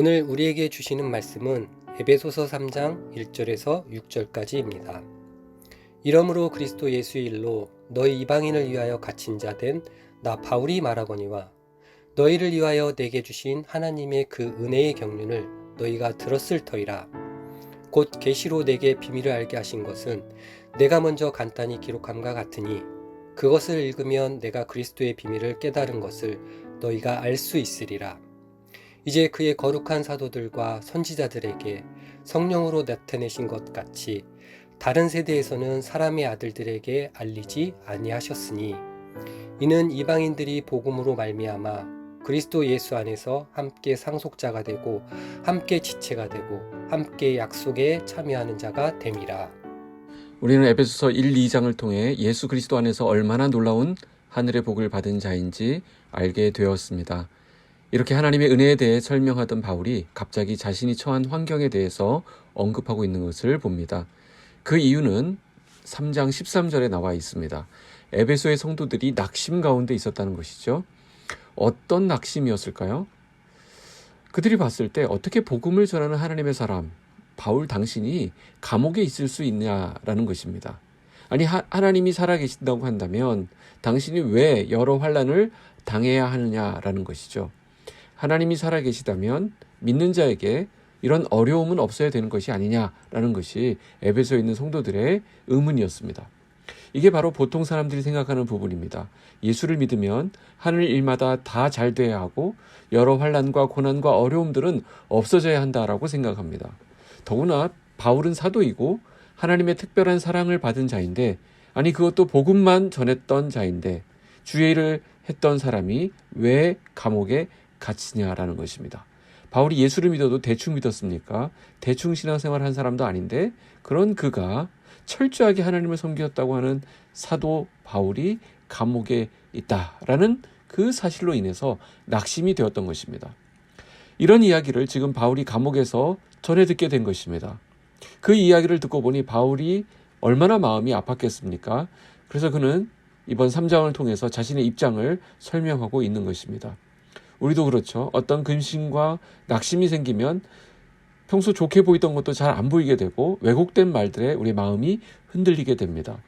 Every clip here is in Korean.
오늘 우리에게 주시는 말씀은 에베소서 3장 1절에서 6절까지입니다. 이러므로 그리스도 예수의 일로 너희 이방인을 위하여 갇힌 자 된 나 바울이 말하거니와 너희를 위하여 내게 주신 하나님의 그 은혜의 경륜을 너희가 들었을 터이라 곧 계시로 내게 비밀을 알게 하신 것은 내가 먼저 간단히 기록함과 같으니 그것을 읽으면 내가 그리스도의 비밀을 깨달은 것을 너희가 알 수 있으리라 이제 그의 거룩한 사도들과 선지자들에게 성령으로 나타내신 것 같이 다른 세대에서는 사람의 아들들에게 알리지 아니하셨으니 이는 이방인들이 복음으로 말미암아 그리스도 예수 안에서 함께 상속자가 되고 함께 지체가 되고 함께 약속에 참여하는 자가 됨이라. 우리는 에베소서 1, 2장을 통해 예수 그리스도 안에서 얼마나 놀라운 하늘의 복을 받은 자인지 알게 되었습니다. 이렇게 하나님의 은혜에 대해 설명하던 바울이 갑자기 자신이 처한 환경에 대해서 언급하고 있는 것을 봅니다. 그 이유는 3장 13절에 나와 있습니다. 에베소의 성도들이 낙심 가운데 있었다는 것이죠. 어떤 낙심이었을까요? 그들이 봤을 때 어떻게 복음을 전하는 하나님의 사람, 바울 당신이 감옥에 있을 수 있냐라는 것입니다. 아니 하, 하나님이 살아계신다고 한다면 당신이 왜 여러 환란을 당해야 하느냐라는 것이죠. 하나님이 살아계시다면 믿는 자에게 이런 어려움은 없어야 되는 것이 아니냐라는 것이 에베소에 있는 성도들의 의문이었습니다. 이게 바로 보통 사람들이 생각하는 부분입니다. 예수를 믿으면 하늘 일마다 다 잘 돼야 하고 여러 환란과 고난과 어려움들은 없어져야 한다라고 생각합니다. 더구나 바울은 사도이고 하나님의 특별한 사랑을 받은 자인데 아니 그것도 복음만 전했던 자인데 주의 일을 했던 사람이 왜 감옥에 갇히냐라는 것입니다. 바울이 예수를 믿어도 대충 믿었습니까? 대충 신앙생활 한 사람도 아닌데 그런 그가 철저하게 하나님을 섬겼다고 하는 사도 바울이 감옥에 있다라는 그 사실로 인해서 낙심이 되었던 것입니다. 이런 이야기를 지금 바울이 감옥에서 전해 듣게 된 것입니다. 그 이야기를 듣고 보니 바울이 얼마나 마음이 아팠겠습니까? 그래서 그는 이번 3장을 통해서 자신의 입장을 설명하고 있는 것입니다. 우리도 그렇죠. 어떤 근심과 낙심이 생기면 평소 좋게 보이던 것도 잘 안 보이게 되고 왜곡된 말들에 우리 마음이 흔들리게 됩니다.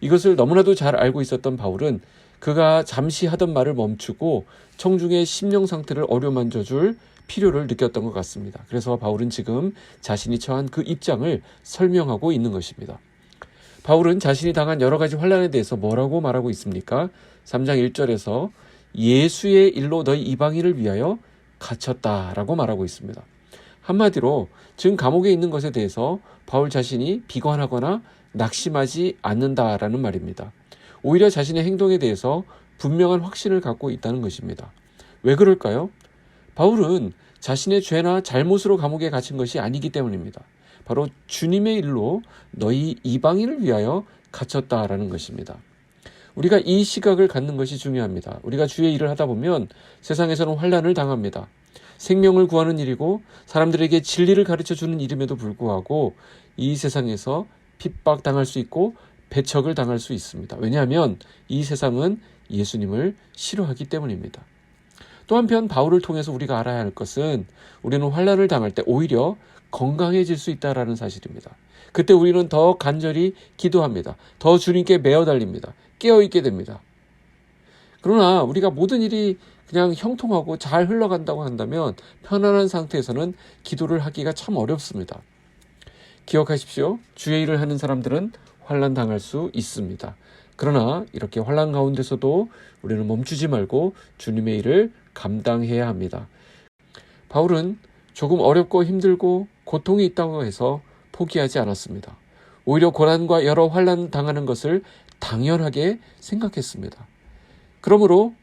이것을 너무나도 잘 알고 있었던 바울은 그가 잠시 하던 말을 멈추고 청중의 심령 상태를 어루만져 줄 필요를 느꼈던 것 같습니다. 그래서 바울은 지금 자신이 처한 그 입장을 설명하고 있는 것입니다. 바울은 자신이 당한 여러 가지 환란에 대해서 뭐라고 말하고 있습니까? 3장 1절에서 예수의 일로 너희 이방인을 위하여 갇혔다라고 말하고 있습니다. 한마디로 지금 감옥에 있는 것에 대해서 바울 자신이 비관하거나 낙심하지 않는다라는 말입니다. 오히려 자신의 행동에 대해서 분명한 확신을 갖고 있다는 것입니다. 왜 그럴까요? 바울은 자신의 죄나 잘못으로 감옥에 갇힌 것이 아니기 때문입니다. 바로 주님의 일로 너희 이방인을 위하여 갇혔다라는 것입니다. 우리가 이 시각을 갖는 것이 중요합니다. 우리가 주의 일을 하다 보면 세상에서는 환란을 당합니다. 생명을 구하는 일이고 사람들에게 진리를 가르쳐 주는 일임에도 불구하고 이 세상에서 핍박 당할 수 있고 배척을 당할 수 있습니다. 왜냐하면 이 세상은 예수님을 싫어하기 때문입니다. 또 한편 바울을 통해서 우리가 알아야 할 것은 우리는 환란을 당할 때 오히려 건강해질 수 있다라는 사실입니다. 그때 우리는 더 간절히 기도합니다. 더 주님께 매어 달립니다. 깨어 있게 됩니다. 그러나 우리가 모든 일이 그냥 형통하고 잘 흘러간다고 한다면 편안한 상태에서는 기도를 하기가 참 어렵습니다. 기억하십시오. 주의 일을 하는 사람들은 환란 당할 수 있습니다. 그러나 이렇게 환란 가운데서도 우리는 멈추지 말고 주님의 일을 감당해야 합니다. 바울은 조금 어렵고 힘들고 고통이 있다고 해서 포기하지 않았습니다. 오히려 고난과 여러 환란 당하는 것을 당연하게 생각했습니다. 그러므로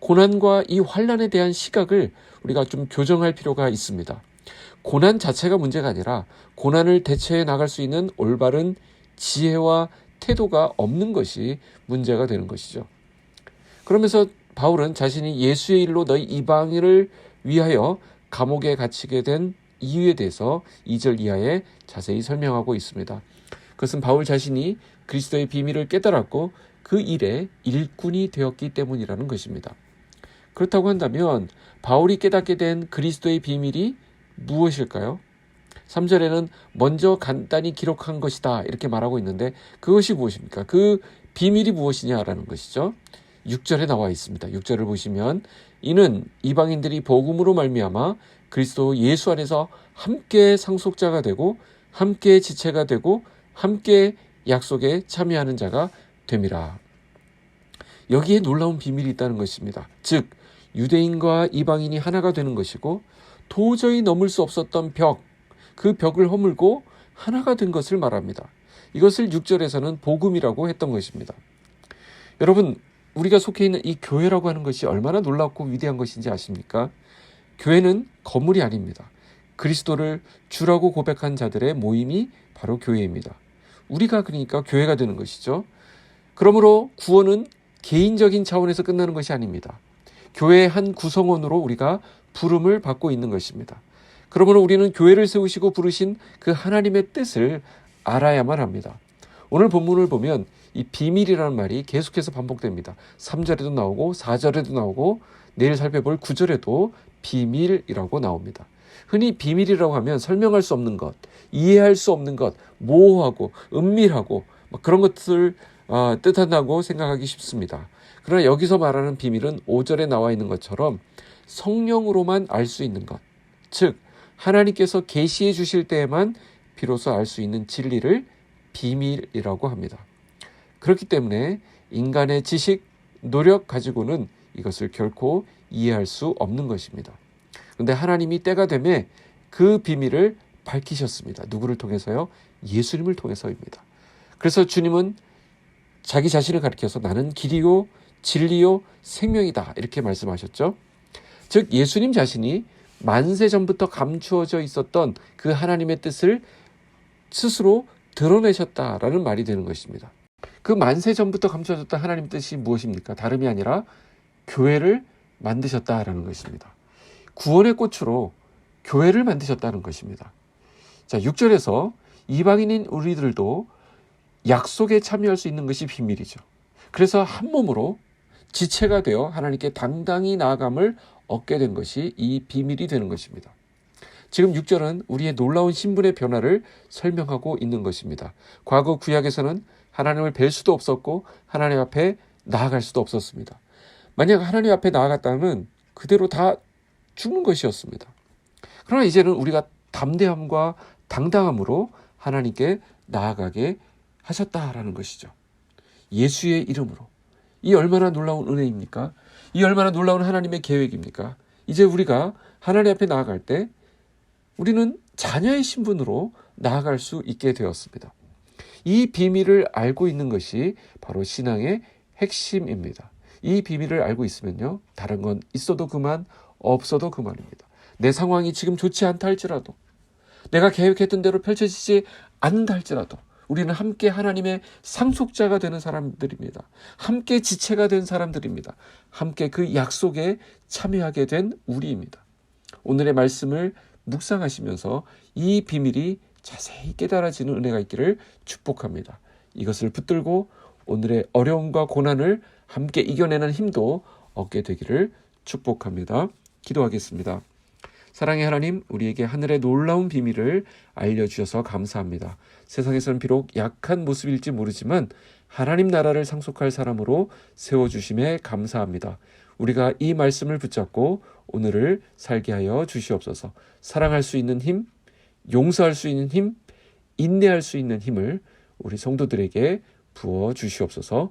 고난과 이 환란에 대한 시각을 우리가 좀 교정할 필요가 있습니다. 고난 자체가 문제가 아니라 고난을 대처해 나갈 수 있는 올바른 지혜와 태도가 없는 것이 문제가 되는 것이죠. 그러면서 바울은 자신이 예수의 일로 너희 이방인을 위하여 감옥에 갇히게 된 이유에 대해서 2절 이하에 자세히 설명하고 있습니다. 그것은 바울 자신이 그리스도의 비밀을 깨달았고 그 일에 일꾼이 되었기 때문이라는 것입니다. 그렇다고 한다면 바울이 깨닫게 된 그리스도의 비밀이 무엇일까요? 3절에는 먼저 간단히 기록한 것이다 이렇게 말하고 있는데 그것이 무엇입니까? 그 비밀이 무엇이냐라는 것이죠. 6절에 나와 있습니다. 6절을 보시면 이는 이방인들이 복음으로 말미암아 그리스도 예수 안에서 함께 상속자가 되고 함께 지체가 되고 함께 약속에 참여하는 자가 됨이라. 여기에 놀라운 비밀이 있다는 것입니다. 즉 유대인과 이방인이 하나가 되는 것이고 도저히 넘을 수 없었던 벽, 그 벽을 허물고 하나가 된 것을 말합니다. 이것을 6절에서는 복음이라고 했던 것입니다. 여러분, 우리가 속해 있는 이 교회라고 하는 것이 얼마나 놀랍고 위대한 것인지 아십니까? 교회는 건물이 아닙니다. 그리스도를 주라고 고백한 자들의 모임이 바로 교회입니다. 우리가 그러니까 교회가 되는 것이죠. 그러므로 구원은 개인적인 차원에서 끝나는 것이 아닙니다. 교회의 한 구성원으로 우리가 부름을 받고 있는 것입니다. 그러므로 우리는 교회를 세우시고 부르신 그 하나님의 뜻을 알아야만 합니다. 오늘 본문을 보면 이 비밀이라는 말이 계속해서 반복됩니다. 3절에도 나오고 4절에도 나오고 내일 살펴볼 9절에도 비밀이라고 나옵니다. 흔히 비밀이라고 하면 설명할 수 없는 것, 이해할 수 없는 것, 모호하고 은밀하고 그런 것을 어, 뜻한다고 생각하기 쉽습니다. 그러나 여기서 말하는 비밀은 5절에 나와 있는 것처럼 성령으로만 알 수 있는 것, 즉 하나님께서 계시해 주실 때에만 비로소 알 수 있는 진리를 비밀이라고 합니다. 그렇기 때문에 인간의 지식, 노력 가지고는 이것을 결코 이해할 수 없는 것입니다. 그런데 하나님이 때가 되매 그 비밀을 밝히셨습니다. 누구를 통해서요? 예수님을 통해서입니다. 그래서 주님은 자기 자신을 가리켜서 나는 길이요, 진리요, 생명이다. 이렇게 말씀하셨죠. 즉, 예수님 자신이 만세 전부터 감추어져 있었던 그 하나님의 뜻을 스스로 드러내셨다라는 말이 되는 것입니다. 그 만세 전부터 감춰졌던 하나님 뜻이 무엇입니까? 다름이 아니라 교회를 만드셨다라는 것입니다. 구원의 꽃으로 교회를 만드셨다는 것입니다. 자, 6절에서 이방인인 우리들도 약속에 참여할 수 있는 것이 비밀이죠. 그래서 한 몸으로 지체가 되어 하나님께 당당히 나아감을 얻게 된 것이 이 비밀이 되는 것입니다. 지금 6절은 우리의 놀라운 신분의 변화를 설명하고 있는 것입니다. 과거 구약에서는 하나님을 뵐 수도 없었고 하나님 앞에 나아갈 수도 없었습니다. 만약 하나님 앞에 나아갔다면 그대로 다 죽는 것이었습니다. 그러나 이제는 우리가 담대함과 당당함으로 하나님께 나아가게 하셨다라는 것이죠. 예수의 이름으로. 이 얼마나 놀라운 은혜입니까? 이 얼마나 놀라운 하나님의 계획입니까? 이제 우리가 하나님 앞에 나아갈 때 우리는 자녀의 신분으로 나아갈 수 있게 되었습니다. 이 비밀을 알고 있는 것이 바로 신앙의 핵심입니다. 이 비밀을 알고 있으면요, 다른 건 있어도 그만, 없어도 그만입니다. 내 상황이 지금 좋지 않다 할지라도, 내가 계획했던 대로 펼쳐지지 않는다 할지라도, 우리는 함께 하나님의 상속자가 되는 사람들입니다. 함께 지체가 된 사람들입니다. 함께 그 약속에 참여하게 된 우리입니다. 오늘의 말씀을 묵상하시면서 이 비밀이 자세히 깨달아지는 은혜가 있기를 축복합니다. 이것을 붙들고 오늘의 어려움과 고난을 함께 이겨내는 힘도 얻게 되기를 축복합니다. 기도하겠습니다. 사랑의 하나님, 우리에게 하늘의 놀라운 비밀을 알려주셔서 감사합니다. 세상에서는 비록 약한 모습일지 모르지만 하나님 나라를 상속할 사람으로 세워주심에 감사합니다. 우리가 이 말씀을 붙잡고 오늘을 살게 하여 주시옵소서. 사랑할 수 있는 힘, 용서할 수 있는 힘, 인내할 수 있는 힘을 우리 성도들에게 부어 주시옵소서.